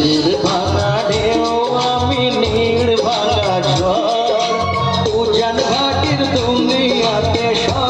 নীর ভাঙা ঢেউ আমি নীর ভাঙা ঝড়। উজান ঘাটির দুনিয়াতে সব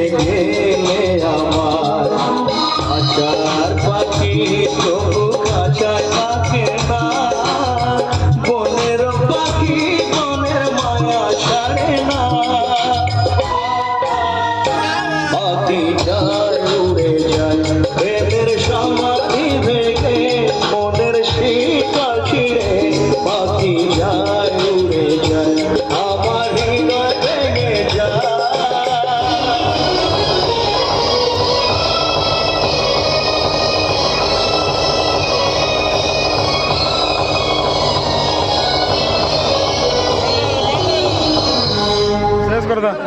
Ужгорода.